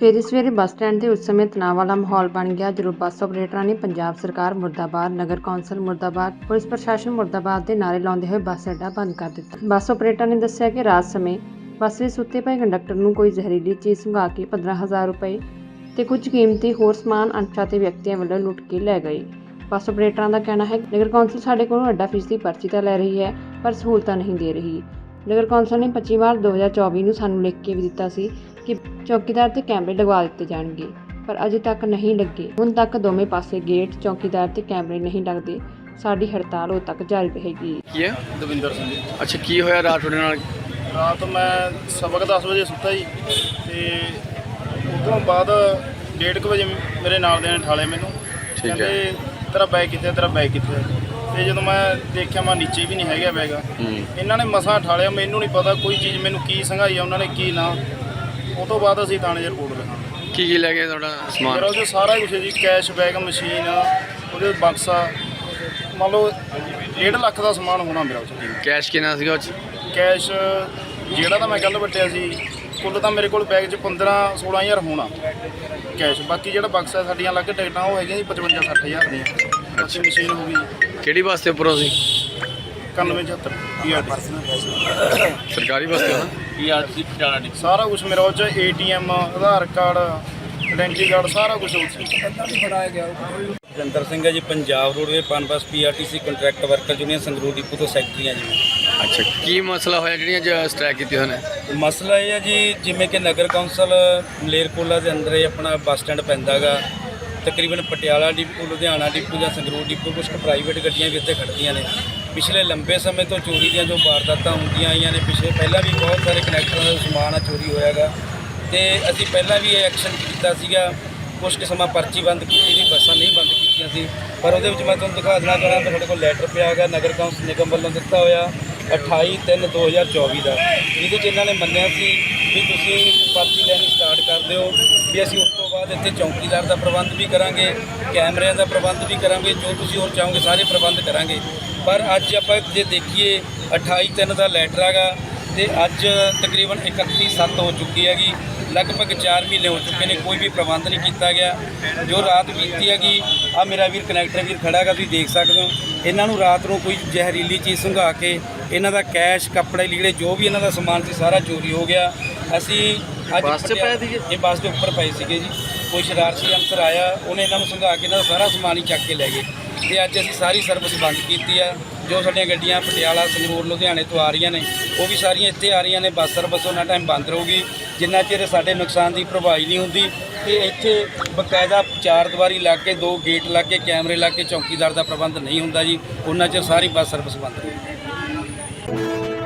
ਸਵੇਰੇ ਸਵੇਰੇ bus stand ਤੇ ਉਸ ਸਮੇਂ ਤਣਾਅ ਵਾਲਾ ਮਾਹੌਲ ਬਣ ਗਿਆ ਜਦੋਂ ਬੱਸ ਆਪਰੇਟਰਾਂ ਨੇ ਪੰਜਾਬ ਸਰਕਾਰ ਮੁਰਦਾਬਾਦ, ਨਗਰ ਕੌਂਸਲ ਮੁਰਦਾਬਾਦ, ਪੁਲਿਸ ਪ੍ਰਸ਼ਾਸਨ ਮੁਰਦਾਬਾਦ ਦੇ ਨਾਅਰੇ ਲਾਉਂਦੇ ਹੋਏ ਬੱਸ ਅੱਡਾ ਬੰਦ ਕਰ ਦਿੱਤਾ। ਬੱਸ ਆਪਰੇਟਰ ਨੇ ਦੱਸਿਆ ਕਿ ਰਾਤ ਸਮੇਂ ਬੱਸ ਵਿੱਚ ਸੁੱਤੇ ਪਏ ਕੰਡਕਟਰ ਨੂੰ ਕੋਈ ਜ਼ਹਿਰੀਲੀ ਚੀਜ਼ ਸੁੰਘਾ ਕੇ 15000 ਰੁਪਏ ਤੇ ਕੁਝ ਕੀਮਤੀ ਹੋਰ ਸਮਾਨ ਅਣਪਛਾਤੇ ਵਿਅਕਤੀਆਂ ਵੱਲੋਂ ਲੁੱਟ ਕੇ ਲੈ ਗਏ। ਬੱਸ ਆਪਰੇਟਰਾਂ ਦਾ ਕਹਿਣਾ ਹੈ ਨਗਰ ਕੌਂਸਲ ਸਾਡੇ ਕੋਲੋਂ ਅੱਡਾ ਫੀਸਦੀ ਪਰਚੀ ਤਾਂ ਲੈ ਰਹੀ ਹੈ, ਪਰ ਸਹੂਲਤਾਂ ਨਹੀਂ ਦੇ ਰਹੀ। ਨਗਰ ਕੌਂਸਲ ਨੇ 25 ਮਾਰਚ 2024 ਨੂੰ ਸਾਨੂੰ ਲਿਖ ਕੇ ਵੀ ਦਿੱਤਾ ਸੀ ਕਿ ਚੌਕੀਦਾਰ ਤੇ ਕੈਮਰੇ ਲਗਵਾ ਦਿੱਤੇ ਜਾਣਗੇ ਪਰ ਅਜੇ ਤੱਕ ਨਹੀਂ ਲੱਗੇ। ਹੁਣ ਤੱਕ ਦੋਵੇਂ ਪਾਸੇ ਗੇਟ ਚੌਕੀਦਾਰ ਤੇ ਕੈਮਰੇ ਨਹੀਂ ਲੱਗਦੇ। ਸਾਡੀ ਹੜਤਾਲ ਉਦੋਂ ਤੱਕ ਜਾਰੀ ਰਹੇਗੀ। ਕੀ ਹੈ? ਦਵਿੰਦਰ ਸਿੰਘ ਜੀ। ਅੱਛਾ ਕੀ ਹੋਇਆ ਰਾਤ ਤੁਹਾਡੇ ਨਾਲ? ਰਾਤ ਮੈਂ ਸਬਕ 10 ਵਜੇ ਸੁੱਤਾ ਜੀ ਤੇ ਉਸ ਤੋਂ ਬਾਅਦ 1:30 ਵਜੇ ਮੇਰੇ ਨਾਲ ਦੇ ਨੇ ਠਾਲੇ ਮੈਨੂੰ। ਠੀਕ ਹੈ। ਕਹਿੰਦੇ ਤੇਰਾ ਬੈਗ ਕਿੱਥੇ ਹੈ? ਤੇਰਾ ਬੈਗ ਕਿੱਥੇ ਹੈ? ਤੇ ਜਦੋਂ ਮੈਂ ਦੇਖਿਆ ਮੈਂ ਨੀਚੇ ਵੀ ਨਹੀਂ ਹੈਗਾ ਬੈਗ ਹੂੰ। ਇਹਨਾਂ ਨੇ ਮਸਾਂ ਠਾਲਿਆ ਮੈਨੂੰ ਨਹੀਂ ਪਤਾ ਕੋਈ ਚੀਜ਼ ਮੈਨੂੰ ਕੀ ਸੰਘਾਈ ਆ ਉਹਨਾਂ ਨੇ ਕੀ ਨਾ। ਉਹ ਤੋਂ ਬਾਅਦ ਅਸੀਂ ਥਾਣੇ 'ਚ ਰਿਪੋਰਟ ਲਿਖਾਂਗੇ। ਕੀ ਕੀ ਲੈ ਗਏ ਤੁਹਾਡਾ ਮੇਰਾ ਸਮਾਨ ਉਹਦੇ ਸਾਰਾ ਕੁਝ ਜੀ ਕੈਸ਼ ਬੈਗ ਮਸ਼ੀਨ ਉਹਦੇ ਬਕਸਾ ਮੰਨ ਲਓ 1.5 ਲੱਖ ਦਾ ਸਮਾਨ ਹੋਣਾ ਮੇਰਾ ਉੱਥੇ। ਕੈਸ਼ ਕਿੰਨਾ ਸੀਗਾ ਉਹ 'ਚ? ਕੈਸ਼ ਜਿਹੜਾ ਤਾਂ ਮੈਂ ਕੱਲ ਵੱਟਿਆ ਸੀ ਕੁੱਲ ਤਾਂ ਮੇਰੇ ਕੋਲ ਬੈਗ 'ਚ 15 16000 ਹੋਣਾ। ਕੈਸ਼ ਬਾਕੀ ਜਿਹੜਾ ਬਕਸਾ ਸਾਡੀਆਂ ਅਲੱਗ ਟਿਕਟਾਂ ਉਹ ਹੈਗੀਆਂ ਜੀ 55 60000 ਦੀਆਂ। ਬਾਕੀ ਮਸ਼ੀਨ ਹੋ ਗਈ। ਕਿਹੜੀ ਬੱਸ ਤੇ ਉੱਪਰੋਂ ਸੀ? 91 76 ਪੀਆਰਟੀ ਸਰਕਾਰੀ ਬੱਸ ਤੇ ਹੋ ਨਾ? ਪੀਆਰਟੀ ਪਟਿਆਲਾ ਦੀ ਸਾਰਾ ਕੁਝ ਮੇਰਾ ਉਹ 'ਚ ATM Aadhaar card identity card ਸਾਰਾ ਕੁਝ ਉਹ 'ਚ। ਜੰਦਰ ਸਿੰਘ ਹੈ ਜੀ Punjab roadway PUNBUS PRTC contract worker union Sangrur depot ਤੋਂ ਸੈਕਟਰੀ ਹਾਂ ਜੀ ਮੈਂ। ਅੱਛਾ ਕੀ ਮਸਲਾ ਹੋਇਆ ਜਿਹੜੀਆਂ ਅੱਜ ਸਟ੍ਰਾਈਕ ਕੀਤੀ ਹੋਣੇ ਮਸਲਾ ਇਹ ਹੈ ਜੀ ਜਿਵੇਂ ਕਿ ਨਗਰ ਕੌਂਸਲ ਮਲੇਰਕੋਲਾ ਦੇ ਅੰਦਰ ਇਹ ਆਪਣਾ ਬੱਸ ਸਟੈਂਡ ਪੈਂਦਾਗਾ। ਤਕਰੀਬਨ ਪਟਿਆਲਾ ਡਿਪੂ ਲੁਧਿਆਣਾ ਡਿਪੂ ਜਾਂ ਸੰਗਰੂਰ ਡਿਪੂ ਕੁਝ ਪ੍ਰਾਈਵੇਟ ਗੱਡੀਆਂ ਵੀ ਇੱਥੇ ਖੜ੍ਹਦੀਆਂ ਨੇ। ਪਿਛਲੇ ਲੰਬੇ ਸਮੇਂ ਤੋਂ ਚੋਰੀ ਦੀਆਂ ਜੋ ਵਾਰਦਾਤਾਂ ਹੁੰਦੀਆਂ ਆਈਆਂ ਨੇ, ਪਿਛਲੇ ਪਹਿਲਾਂ ਵੀ ਬਹੁਤ ਸਾਰੇ ਕਨੈਕਟਰਾਂ ਦਾ ਸਮਾਨ ਆ ਚੋਰੀ ਹੋਇਆਗਾ ਤੇ ਅਸੀਂ ਪਹਿਲਾਂ ਵੀ ਇਹ ਐਕਸ਼ਨ ਕੀਤਾ ਸੀਗਾ ਕੁਝ ਕੁ ਸਮਾਂ ਪਰਚੀ ਬੰਦ ਕੀਤੀ ਸੀ, ਬੱਸਾਂ ਨਹੀਂ ਬੰਦ ਕੀਤੀਆਂ ਸੀ। ਪਰ ਉਹਦੇ ਵਿੱਚ ਮੈਂ ਤੁਹਾਨੂੰ ਦਿਖਾ ਦੇਣਾ ਚਾਹੁੰਦਾ ਤੁਹਾਡੇ ਕੋਲ ਲੈਟਰ ਪਿਆ ਹੈਗਾ, ਨਗਰ ਕੌਂਸਲ ਨਿਗਮ ਵੱਲੋਂ ਦਿੱਤਾ ਹੋਇਆ 28/3/2024 ਦਾ ਜਿਹਦੇ 'ਚ ਇਹਨਾਂ ਨੇ ਮੰਨਿਆ ਸੀ ਵੀ ਤੁਸੀਂ ਪਰਚੀ ਲੈਣੀ ਸਟਾਰਟ ਕਰ ਦਿਓ। ਵੀ ਅਸੀਂ ਉਸ ਤੋਂ ਬਾਅਦ ਇੱਥੇ ਚੌਕੀਦਾਰ ਦਾ ਪ੍ਰਬੰਧ ਵੀ ਕਰਾਂਗੇ, ਕੈਮਰਿਆਂ ਦਾ ਪ੍ਰਬੰਧ ਵੀ ਕਰਾਂਗੇ, ਜੋ ਤੁਸੀਂ ਹੋਰ ਚਾਹੋਗੇ ਸਾਰੇ ਪ੍ਰਬੰਧ ਕਰਾਂਗੇ। ਪਰ ਅੱਜ ਆਪਾਂ ਜੇ ਦੇਖੀਏ 28/3 ਦਾ ਲੈਟਰ ਹੈਗਾ ਤੇ ਅੱਜ ਤਕਰੀਬਨ 31/7 ਹੋ ਚੁੱਕੀ ਹੈਗੀ। ਲਗਭਗ 4 ਮਹੀਨੇ ਹੋ ਚੁੱਕੇ ਨੇ, ਕੋਈ ਵੀ ਪ੍ਰਬੰਧ ਨਹੀਂ ਕੀਤਾ ਗਿਆ। ਜੋ ਰਾਤ ਬੀਤੀ ਹੈਗੀ ਆ ਮੇਰਾ ਵੀਰ ਕਨੈਕਟਰ ਵੀਰ ਖੜਾ ਹੈਗਾ, ਤੁਸੀਂ ਦੇਖ ਸਕਦੇ ਹੋ। ਇਹਨਾਂ ਨੂੰ ਰਾਤ ਨੂੰ ਕੋਈ ਜ਼ਹਿਰੀਲੀ ਚੀਜ਼ ਸੰਘਾ ਕੇ, ਇਹਨਾਂ ਦਾ ਕੈਸ਼ ਕੱਪੜੇ ਲੀੜੇ, ਜੋ ਵੀ ਇਹਨਾਂ ਦਾ ਸਮਾਨ ਸੀ, ਸਾਰਾ ਚੋਰੀ ਹੋ ਗਿਆ। ਅਸੀਂ ਅੱਜ ਬੱਸ 'ਚ ਪਏ ਸੀਗੇ? ਇਹ ਬੱਸ ਦੇ ਉੱਪਰ ਪਏ ਸੀਗੇ ਜੀ। ਕੋਈ ਸ਼ਰਾਰਤੀ ਅਨਸਰ ਆਇਆ ਉਹਨੇ ਇਹਨਾਂ ਨੂੰ ਸੰਘਾ ਕੇ ਇਹਨਾਂ ਦਾ ਸਾਰਾ ਸਮਾਨ ਹੀ ਚੱਕ ਕੇ ਲੈ ਗਏ। ਤੇ ਅੱਜ ਅਸੀਂ ਸਾਰੀ ਸਰਵਿਸ ਬੰਦ ਕੀਤੀ ਆ। ਜੋ ਸਾਡੀਆਂ ਗੱਡੀਆਂ ਪਟਿਆਲਾ ਸੰਗਰੂਰ ਲੁਧਿਆਣੇ ਤੋਂ ਆ ਰਹੀਆਂ ਨੇ ਉਹ ਵੀ ਸਾਰੀਆਂ ਇੱਥੇ ਆ ਰਹੀਆਂ ਨੇ। ਬੱਸ ਸਰਵਿਸ ਉਹਨਾਂ ਟਾਈਮ ਬੰਦ ਰਹੂਗੀ। ਜਿੰਨਾ ਚਿਰ ਸਾਡੇ ਨੁਕਸਾਨ ਦੀ ਭਰਪਾਈ ਨਹੀਂ ਹੁੰਦੀ ਤੇ ਇੱਥੇ ਬਕਾਇਦਾ ਚਾਰ ਦੀਵਾਰੀ ਲਾ ਕੇ ਦੋ ਗੇਟ ਲਾ ਕੇ ਕੈਮਰੇ ਲਾ ਕੇ ਚੌਕੀਦਾਰ ਦਾ ਪ੍ਰਬੰਧ ਨਹੀਂ ਹੁੰਦਾ ਜੀ ਉਹਨਾਂ ਚਿਰ ਸਾਰੀ ਬੱਸ ਸਰਵਿਸ ਬੰਦ ਰਹੂਗੀ।